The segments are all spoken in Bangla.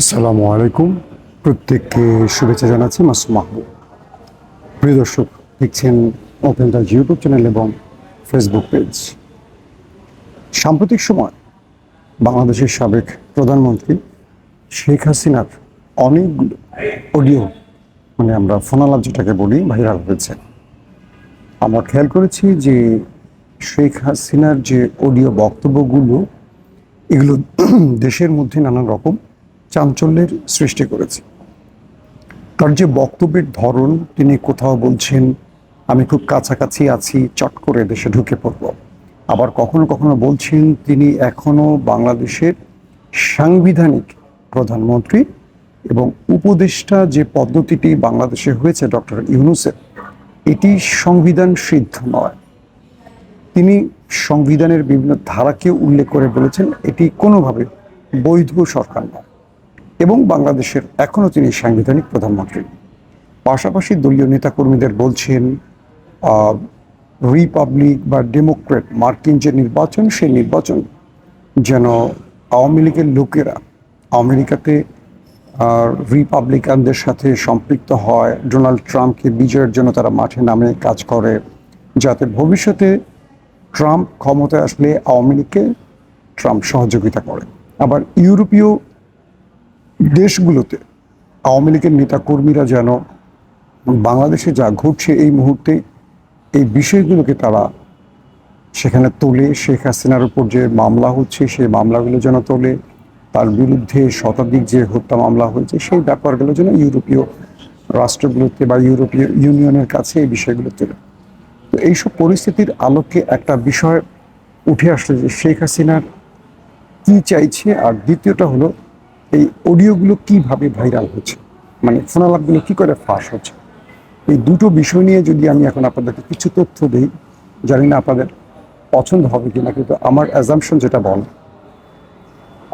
আসসালামু আলাইকুম। প্রত্যেককে শুভেচ্ছা জানাচ্ছি মাসুম মাহবুব। প্রিয় দর্শক, দেখছেন ওপেন দ্য ইউটিউব চ্যানেল এবং ফেসবুক পেজ সাম্প্রতিক সময় বাংলাদেশের সাবেক প্রধানমন্ত্রী শেখ হাসিনার অনেকগুলো অডিও মানে আমরা ফোনালাপ যেটাকে বলি, ভাইরাল হয়েছে। আমরা খেয়াল করেছি যে শেখ হাসিনার যে অডিও বক্তব্যগুলো, এগুলো দেশের মধ্যে নানান রকম চাঞ্চল্যের সৃষ্টি করেছে। তার যে বক্তব্যের ধরন, তিনি কোথাও বলছেন, আমি খুব কাছাকাছি আছি, চট করে দেশে ঢুকে পড়ব। আবার কখনো কখনো বলছেন, তিনি এখনও বাংলাদেশের সাংবিধানিক প্রধানমন্ত্রী এবং উপদেষ্টা যে পদ্ধতিটি বাংলাদেশে হয়েছে, ডক্টর ইউনুসের, এটি সংবিধান সিদ্ধ নয়। তিনি সংবিধানের বিভিন্ন ধারাকে উল্লেখ করে বলেছেন, এটি কোনোভাবে বৈধ সরকার নয়। এবং বাংলাদেশের এখনও তিনি সাংবিধানিক প্রধানমন্ত্রী। পাশাপাশি দলীয় নেতাকর্মীদের বলছেন রিপাবলিক বা ডেমোক্রেট মার্কিন যে নির্বাচন, সেই নির্বাচন যেন আওয়ামী লীগের লোকেরা আমেরিকাতে রিপাবলিকানদের সাথে সম্পৃক্ত হয়, ডোনাল্ড ট্রাম্পকে বিজয়ের জন্য তারা মাঠে নামে কাজ করে, যাতে ভবিষ্যতে ট্রাম্প ক্ষমতায় আসলে আওয়ামী লীগকে ট্রাম্প সহযোগিতা করে। আবার ইউরোপীয় দেশগুলোতে আওয়ামী লীগের নেতা কর্মীরা যেন বাংলাদেশে যা ঘটছে এই মুহূর্তে, এই বিষয়গুলোকে তারা সেখানে তোলে। শেখ হাসিনার উপর যে মামলা হচ্ছে, সেই মামলাগুলো যেন তোলে। তার বিরুদ্ধে শতাধিক যে হত্যা মামলা হয়েছে, সেই ব্যাপারগুলো যেন ইউরোপীয় রাষ্ট্রগুলোতে বা ইউরোপীয় ইউনিয়নের কাছে এই বিষয়গুলো তোলে। তো এইসব পরিস্থিতির আলোকে একটা বিষয় উঠে আসলো যে শেখ হাসিনার কি চাইছে। আর দ্বিতীয়টা হলো এই অডিওগুলো কীভাবে ভাইরাল হচ্ছে? মানে ফোনালাপগুলো কি করে ফাঁস হচ্ছে? এই দুটো বিষয় নিয়ে যদি আমি এখন আপনাদেরকে কিছু তথ্য দিই, জানি না আপনাদের পছন্দ হবে কিনা, কিন্তু আমার অ্যাজামশন যেটা বলে,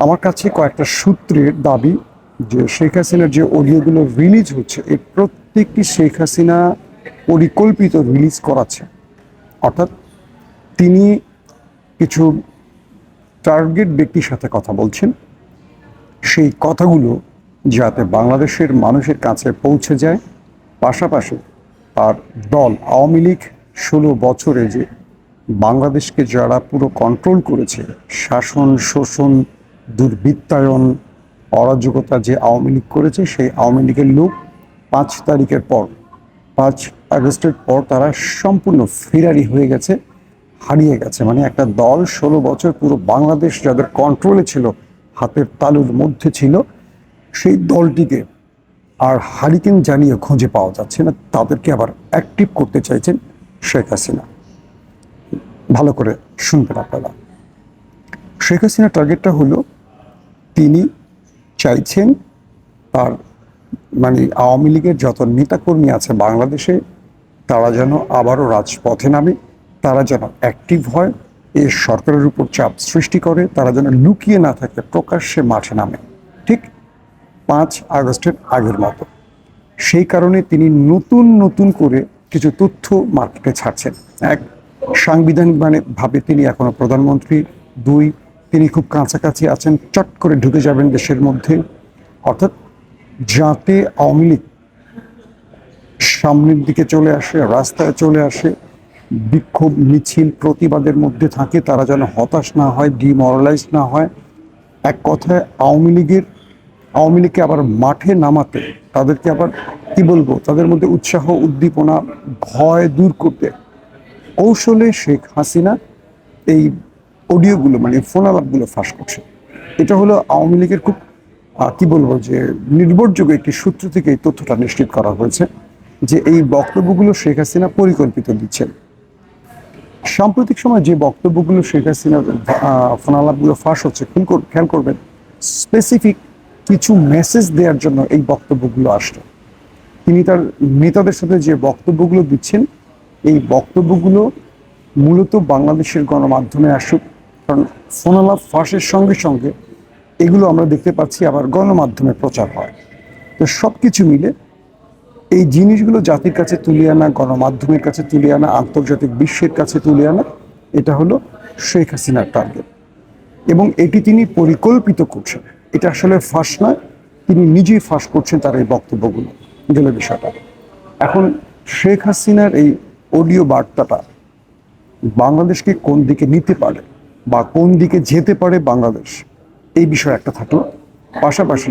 আমার কাছে কয়েকটা সূত্রের দাবি যে শেখ হাসিনার যে অডিওগুলো রিলিজ হচ্ছে, এই প্রত্যেকটি শেখ হাসিনা পরিকল্পিত রিলিজ করাচ্ছে। অর্থাৎ তিনি কিছু টার্গেট ব্যক্তির সাথে কথা বলছেন সেই কথাগুলো যাতে বাংলাদেশের মানুষের কাছে পৌঁছে যায়, পাশাপাশি তার দল আওয়ামী লীগ ষোলো বছরে যে বাংলাদেশকে যারা পুরো কন্ট্রোল করেছে, শাসন, শোষণ, দুর্বৃত্তায়ন, অরাজকতা যে আওয়ামী লীগ করেছে, সেই আওয়ামী লীগের লোক পাঁচ তারিখের পর, পাঁচ আগস্টের পর তারা সম্পূর্ণ ফেরারি হয়ে গেছে, হারিয়ে গেছে। মানে একটা দল ষোলো বছর পুরো বাংলাদেশ যাদের কন্ট্রোলে ছিল হাতের তালুর মধ্যে ছিল, সেই দলটিকে আর হারিকেন জানিয়ে খুঁজে পাওয়া যাচ্ছে না। তাদেরকে আবার অ্যাক্টিভ করতে চাইছেন শেখ হাসিনা। ভালো করে শুনবেন আপনারা। শেখ হাসিনার টার্গেটটা হলো, তিনি চাইছেন তার মানে আওয়ামী লীগের যত নেতাকর্মী আছে বাংলাদেশে, তারা যেন আবারও রাজপথে নামে, তারা যেন অ্যাক্টিভ হয় এ সরকারের উপর চাপ সৃষ্টি করে, তারা যেন লুকিয়ে না থাকে প্রকাশ্যে মাঠে নামে। ঠিক পাঁচ আগস্টের আগের মতো। সেই কারণে তিনি নতুন নতুন করে কিছু তথ্য মার্কেটে ছাড়ছেন। এক সাংবিধানিক মানে ভাবে তিনি এখনও প্রধানমন্ত্রী। দুই, তিনি খুব কাছাকাছি আছেন, চট করে ঢুকে যাবেন দেশের মধ্যে। অর্থাৎ যাতে আওয়ামী লীগ সামনের দিকে চলে আসে, রাস্তায় চলে আসে বিক্ষোভ মিছিল প্রতিবাদের মধ্যে থাকে, তারা যেন হতাশ না হয় ডিমরালাইজ না হয়। এক কথায় আওয়ামী লীগের, আওয়ামী লীগকে আবার মাঠে নামাতে তাদেরকে আবার, কি বলব, তাদের মধ্যে উৎসাহ, উদ্দীপনা, ভয় দূর করতে কৌশলে শেখ হাসিনা এই অডিওগুলো মানে ফোন আলাপগুলো ফাঁস করছে। এটা হলো আওয়ামী লীগের খুব কি বলব যে নির্ভরযোগ্য একটি সূত্র থেকে এই তথ্যটা নিশ্চিত করা হয়েছে যে এই বক্তব্যগুলো শেখ হাসিনা পরিকল্পিত দিচ্ছেন। সাম্প্রতিক সময় যে বক্তব্যগুলো শেখ হাসিনার আহ, ফোন আলাপগুলো ফাঁস হচ্ছে খেয়াল করবেন স্পেসিফিক কিছু মেসেজ দেওয়ার জন্য এই বক্তব্যগুলো আসছে তিনি তার নেতাদের সাথে যে বক্তব্যগুলো দিচ্ছেন এই বক্তব্যগুলো মূলত বাংলাদেশের গণমাধ্যমে আসুক কারণ ফোনালাপ ফাঁসের সঙ্গে সঙ্গে এগুলো আমরা দেখতে পাচ্ছি আবার গণমাধ্যমে প্রচার হয়। তো সব কিছু মিলে এই জিনিসগুলো জাতির কাছে তুলে আনা, গণমাধ্যমের কাছে তুলে আনা, আন্তর্জাতিক বিশ্বের কাছে তুলে আনা, এটা হলো শেখ হাসিনার টার্গেট এবং এটি তিনি পরিকল্পিত করছেন। এটা আসলে ফাঁস নয়, তিনি নিজেই ফাঁস করছেন তার এই বক্তব্যগুলো গেল বিষয়টা। এখন শেখ হাসিনার এই অডিও বার্তাটা বাংলাদেশকে কোন দিকে নিতে পারে বা কোন দিকে যেতে পারে বাংলাদেশ, এই বিষয় একটা থাকল। পাশাপাশি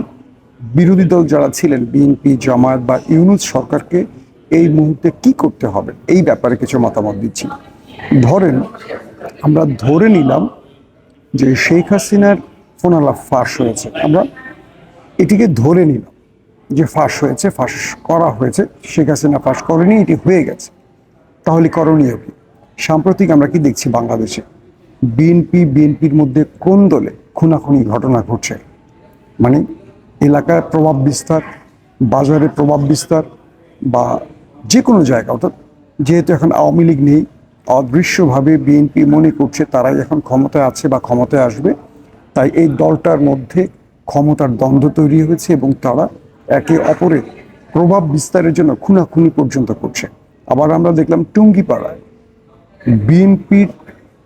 বিরোধী দল যারা ছিলেন বিএনপি জামায়াত বা ইউনুস সরকারকে এই মুহূর্তে কি করতে হবে? এই ব্যাপারে কিছু মতামত দিচ্ছি। ধরেন, আমরা ধরে নিলাম যে শেখ হাসিনার ফোনালাপ ফাঁস হয়েছে। আমরা এটিকে ধরে নিলাম যে ফাঁস হয়েছে, ফাঁস করা হয়েছে। শেখ হাসিনা ফাঁস করেনি, এটি হয়ে গেছে। তাহলে করণীয় কি? সাম্প্রতিক আমরা কি দেখছি বাংলাদেশে? বিএনপি বিএনপির মধ্যে কোন দলে খুনাখুনি ঘটনা ঘটছে? মানে এলাকার প্রভাব বিস্তার বাজারে প্রভাব বিস্তার বা যে কোনো জায়গা, অর্থাৎ যেহেতু এখন আওয়ামী লীগ নেই, অদৃশ্যভাবে বিএনপি মনে করছে তারাই এখন ক্ষমতায় আছে বা ক্ষমতায় আসবে। তাই এই দলটার মধ্যে ক্ষমতার দ্বন্দ্ব তৈরি হয়েছে এবং তারা একে অপরের প্রভাব বিস্তারের জন্য খুনাখুনি পর্যন্ত করছে। আবার আমরা দেখলাম টুঙ্গিপাড়ায় বিএনপির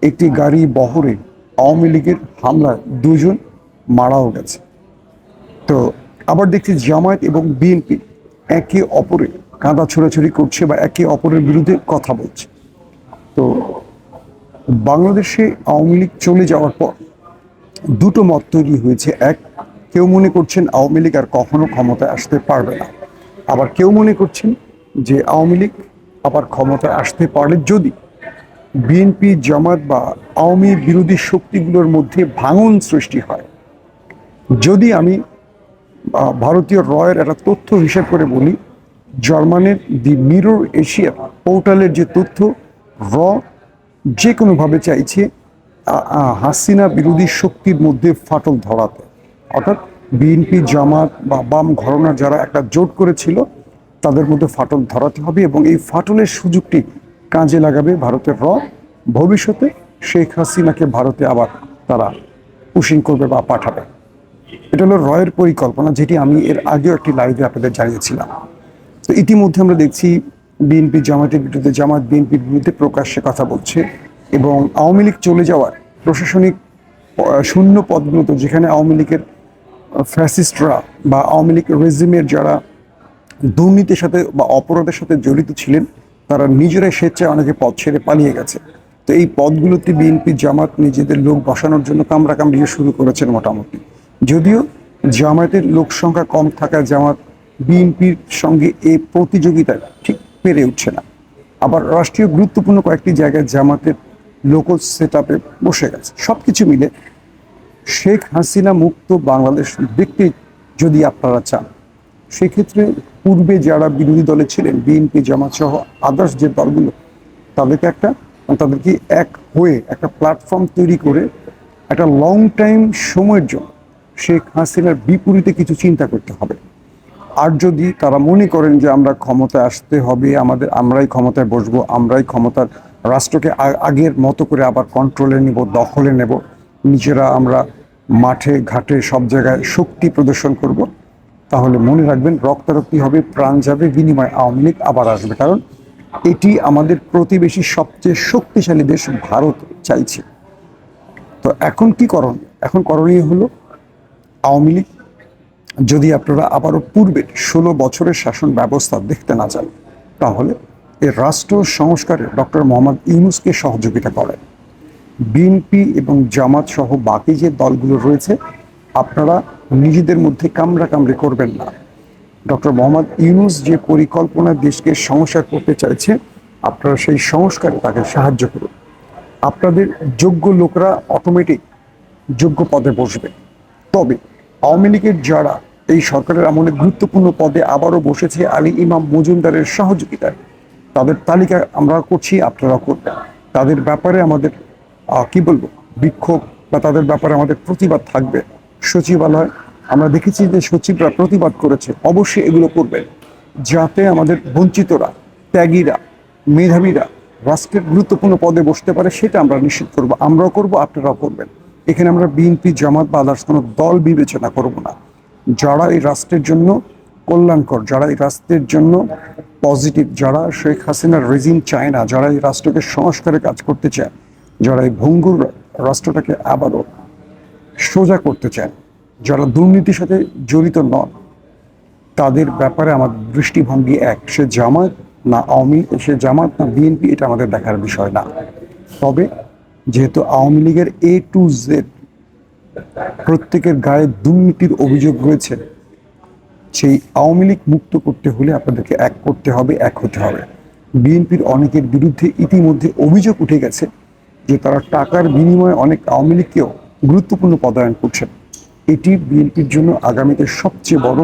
একটি গাড়ি বহরে আওয়ামী লীগের হামলায় দুজন মারাও গেছে। তো আবার দেখছি জামায়াত এবং বিএনপি একে অপরে কাঁদা ছোড়াছড়ি করছে বা একে অপরের বিরুদ্ধে কথা বলছে। তো বাংলাদেশে আওয়ামী লীগ চলে যাওয়ার পর দুটো মত তৈরি হয়েছে। এক, কেউ মনে করছেন আওয়ামী লীগ আর কখনো ক্ষমতায় আসতে পারবে না। আবার কেউ মনে করছেন যে আওয়ামী লীগ আবার ক্ষমতায় আসতে পারে যদি বিএনপি, জামাত বা আওয়ামী বিরোধী শক্তিগুলোর মধ্যে ভাঙন সৃষ্টি হয়। যদি আমি ভারতীয় রয়ের একটা তথ্য হিসেব করে বলি, জার্মানের দি মিরর এশিয়া পোর্টালের যে তথ্য, র যে কোনোভাবে চাইছে হাসিনা বিরোধী শক্তির মধ্যে ফাটল ধরাতে। অর্থাৎ বিএনপি জামাত বা বাম ঘরনার যারা একটা জোট করেছিল, তাদের মধ্যে ফাটল ধরাতে হবে এবং এই ফাটলের সুযোগটি কাজে লাগাবে ভারতের র। ভবিষ্যতে শেখ হাসিনাকে ভারতে আবার তারা পুশিং করবে বা পাঠাবে। এটা হলো রয়ের পরিকল্পনা, যেটি আমি এর আগেও একটি লাইভে আপনাদের জানিয়েছিলাম। তো ইতিমধ্যে আমরা দেখছি বিএনপি জামাতের বিরুদ্ধে জামাত বিএনপির বিরুদ্ধে প্রকাশ্যে কথা বলছে এবং আওয়ামী লীগ চলে যাওয়ার প্রশাসনিক শূন্য পদগুলোতে যেখানে আওয়ামী লীগের ফ্যাসিস্টরা বা আওয়ামী লীগ রেজিমের যারা দুর্নীতির সাথে বা অপরাধের সাথে জড়িত ছিলেন, তারা নিজেরাই স্বেচ্ছায় অনেকে পদ ছেড়ে পালিয়ে গেছে। তো এই পদগুলোতে বিএনপি জামাত নিজেদের লোক বসানোর জন্য কামড়া কামড়ি শুরু করেছেন মোটামুটি। যদিও জামায়াতের লোক সংখ্যা কম থাকায় জামাত বিএনপির সঙ্গে এই প্রতিযোগিতায় ঠিক পেরে উঠছে না। আবার রাষ্ট্রীয় গুরুত্বপূর্ণ কয়েকটি জায়গায় জামাতের লোকল সেট আপে বসে গেছে। সব কিছু মিলে শেখ হাসিনা মুক্ত বাংলাদেশ দেখতে যদি আপনারা চান, সেক্ষেত্রে পূর্বে যারা বিরোধী দলে ছিলেন, বিএনপি, জামাত সহ আদার্স যে দলগুলো, তাদেরকে একটা মানে তাদেরকে এক হয়ে একটা প্ল্যাটফর্ম তৈরি করে একটা লং টাইম সময়ের জন্য শেখ হাসিনার বিপরীতে কিছু চিন্তা করতে হবে। আর যদি তারা মনে করেন যে আমরা ক্ষমতায় আসতে হবে, আমাদের, আমরাই ক্ষমতায় বসবো, আমরাই ক্ষমতার রাষ্ট্রকে আগের মতো করে আবার কন্ট্রোলে নেব, দখলে নেব, নিজেরা আমরা মাঠে, ঘাটে সব জায়গায় শক্তি প্রদর্শন করব, তাহলে মনে রাখবেন রক্তারক্তি হবে, প্রাণ যাবে, বিনিময় আওয়ামী লীগ আবার আসবে। কারণ এটি আমাদের প্রতিবেশী সবচেয়ে শক্তিশালী দেশ ভারত চাইছে। তো এখন কি করণ? এখন করণীয় হলো আওয়ামী লীগ, যদি আপনারা আবারও পূর্বের ষোলো বছরের শাসন ব্যবস্থা দেখতে না চান তাহলে এর রাষ্ট্র সংস্কারে ডক্টর মোহাম্মদ ইউনুসকে সহযোগিতা করেন। বিএনপি এবং জামাত সহ বাকি যে দলগুলো রয়েছে, আপনারা নিজেদের মধ্যে কামড়া কামড়ি করবেন না। ডক্টর মোহাম্মদ ইউনুস যে পরিকল্পনা দেশকে সংস্কার করতে চাইছে, আপনারা সেই সংস্কারে তাকে সাহায্য করুন। আপনাদের যোগ্য লোকরা অটোমেটিক যোগ্য পদে বসবে। তবে আওয়ামী লীগের যারা এই সরকারের আমলে গুরুত্বপূর্ণ পদে আবারও বসেছে আলী ইমাম মজুমদারের সহযোগিতায়, তাদের তালিকা আমরা করছি আপনারা করবেন। তাদের ব্যাপারে আমাদের কি বলব, বিক্ষোভ বা তাদের ব্যাপারে আমাদের প্রতিবাদ থাকবে। সচিবালয়, আমরা দেখেছি যে সচিবরা প্রতিবাদ করেছে, অবশ্যই এগুলো করবেন। যাতে আমাদের বঞ্চিতরা, ত্যাগীরা, মেধাবীরা রাষ্ট্রের গুরুত্বপূর্ণ পদে বসতে পারে, সেটা আমরা নিশ্চিত করব। আমরাও করব, আপনারাও করবেন। এখানে আমরা বিএনপি, জামাত বা আদার্স কোনো দল বিবেচনা করব না। যারা এই রাষ্ট্রের জন্য কল্যাণকর, যারা এই রাষ্ট্রের জন্য পজিটিভ, যারা শেখ হাসিনার রেজিম চায় না, যারা এই রাষ্ট্রকে সংস্কারে কাজ করতে চায়, যারা এই ভঙ্গুর রাষ্ট্রটাকে আবারও সোজা করতে চায়, যারা দুর্নীতির সাথে জড়িত নন, তাদের ব্যাপারে আমার দৃষ্টিভঙ্গি এক। সে জামাত না আওয়ামী, সে জামাত না বিএনপি, এটা আমাদের দেখার বিষয় না। তবে যেহেতু আওয়ামী লীগের এ টু জেড প্রত্যেকের গায়ে দুর্নীতির অভিযোগ রয়েছে, সেই আওয়ামী লীগ মুক্ত করতে হলে আপনাদেরকে এক করতে হবে, এক হতে হবে। বিএনপির অনেকের বিরুদ্ধে ইতিমধ্যে অভিযোগ উঠে গেছে যে তারা টাকার বিনিময়ে অনেক আওয়ামী লীগকেও গুরুত্বপূর্ণ পদায়ন করছেন। এটি বিএনপির জন্য আগামীতে সবচেয়ে বড়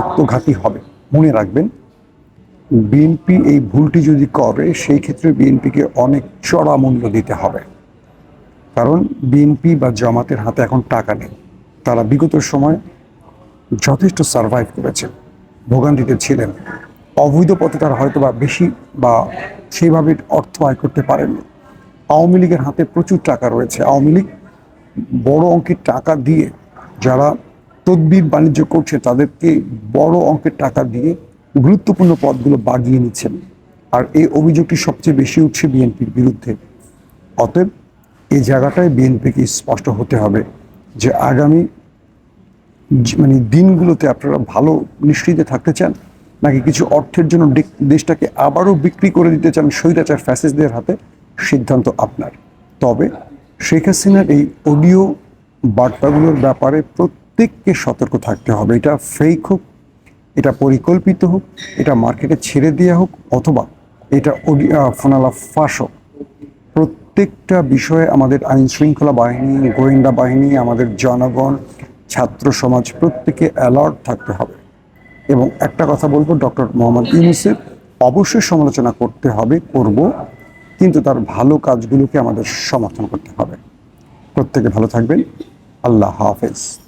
আত্মঘাতী হবে। মনে রাখবেন বিএনপি এই ভুলটি যদি করে, সেই ক্ষেত্রে বিএনপিকে অনেক চড়া মূল্য দিতে হবে। কারণ বিএনপি বা জামাতের হাতে এখন টাকা নেই। তারা বিগত সময় যথেষ্ট সার্ভাইভ করেছেন ভোগান্তিতে ছিলেন। অবৈধ পথে তারা হয়তো বা বেশি বা সেইভাবে অর্থ আয় করতে পারেননি। আওয়ামী লীগের হাতে প্রচুর টাকা রয়েছে। আওয়ামী লীগ বড় অঙ্কের টাকা দিয়ে যারা তদবির বাণিজ্য করছে, তাদেরকে বড় অঙ্কের টাকা দিয়ে গুরুত্বপূর্ণ পদগুলো বাগিয়ে নিচ্ছেন। আর এই অভিযোগটি সবচেয়ে বেশি উঠছে বিএনপির বিরুদ্ধে। অতএব এই জায়গাটায় বিএনপিকে স্পষ্ট হতে হবে যে আগামী মানে দিনগুলোতে আপনারা ভালো নিশ্চিতে থাকতে চান, নাকি কিছু অর্থের জন্য দেশটাকে আবারও বিক্রি করে দিতে চান স্বৈরাচার ফ্যাসিসদের হাতে, সিদ্ধান্ত আপনার। তবে শেখ হাসিনার এই অডিও বার্তাগুলোর ব্যাপারে প্রত্যেককে সতর্ক থাকতে হবে। এটা ফেক হোক এটা পরিকল্পিত হোক, এটা মার্কেটে ছেড়ে দেওয়া হোক অথবা এটা ফোনালা ফাঁস হোক প্রত্যেকটা বিষয়ে আমাদের আইন শৃঙ্খলা বাহিনী, গোয়েন্দা বাহিনী, আমাদের জনগণ, ছাত্র সমাজ, প্রত্যেকে অ্যালার্ট থাকতে হবে। এবং একটা কথা বলব, ডক্টর মোহাম্মদ ইউনুসের, অবশ্যই সমালোচনা করতে হবে, করব, কিন্তু তার ভালো কাজগুলোকে আমাদের সমর্থন করতে হবে। প্রত্যেকে ভালো থাকবেন। আল্লাহ হাফেজ।